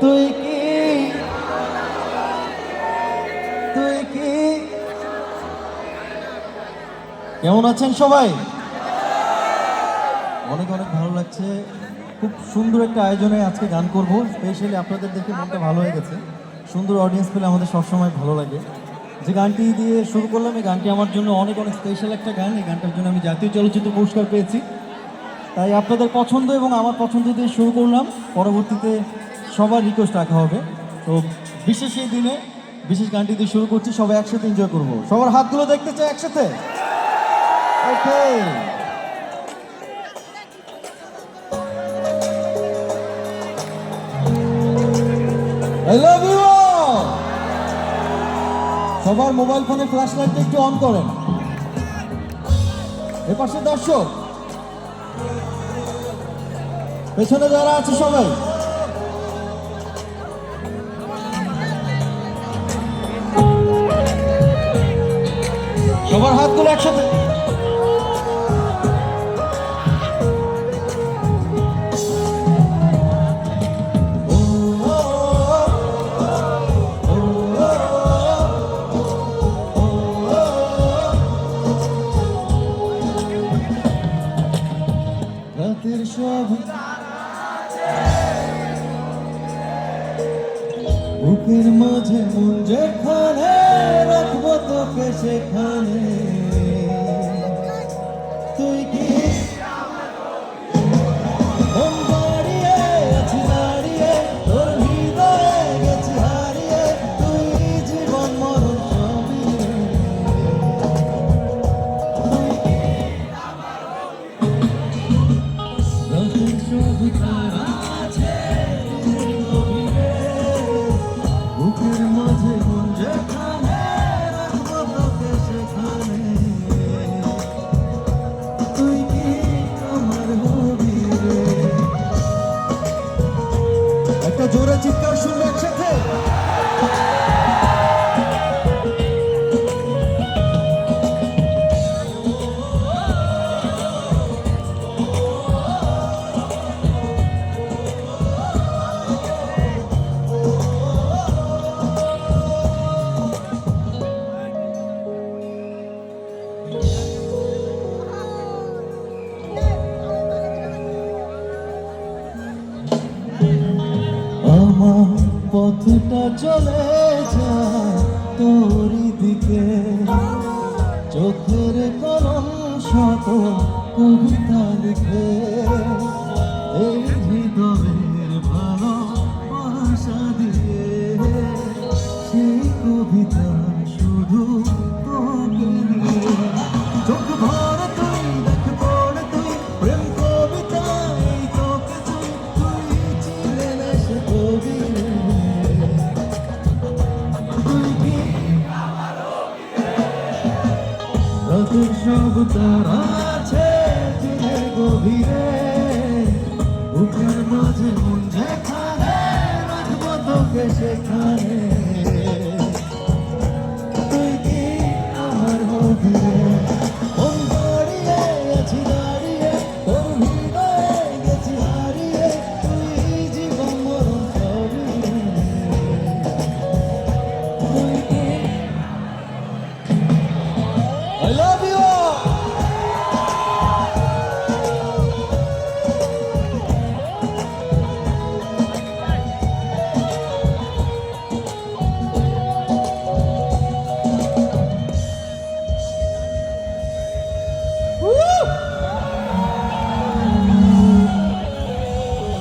তুই কি? তুই কি? কেমন আছেন সবাই? অনেক অনেক ভালো লাগছে। খুব সুন্দর একটা আয়োজনে আজকে গান করব। স্পেশালি আপনাদের দেখে মনটা ভালো হয়ে গেছে। সুন্দর অডিয়েন্স পেলে আমাদের সবসময় ভালো লাগে। যে গানটি দিয়ে শুরু করলাম, এই গানটি আমার জন্য অনেক অনেক স্পেশাল একটা গান। এই গানটার জন্য আমি জাতীয় চলচ্চিত্র পুরস্কার পেয়েছি। তাই আপনাদের পছন্দ এবং আমার পছন্দ দিয়ে শুরু করলাম। পরবর্তীতে সবার রিকোয়েস্ট রাখা হবে। তো বিশেষ এই দিনে বিশেষ গানটি দিয়ে শুরু করছি। সবাই একসাথে এনজয় করব। সবার হাতগুলো দেখতে চাই একসাথে। ওকে সবার মোবাইল ফোনে ফ্ল্যাশ লাইটটা একটু অন করেন। এপাশে দর্শক। পেছনে যারা আছে সবাই। সবার হাতগুলো একসাথে। রাতের সব বুকের মাঝে মন যেখানে রাখব তোকে সেখানে। তুই কি আমার পথটা চলে যায় তোরই দিকে। চোখের কলম শত কবিতা লিখে। রাতের সব তারা আছে দিনের গভীরে। বুকের মাঝে মন যেখানে রাখব তোকে সেখানে।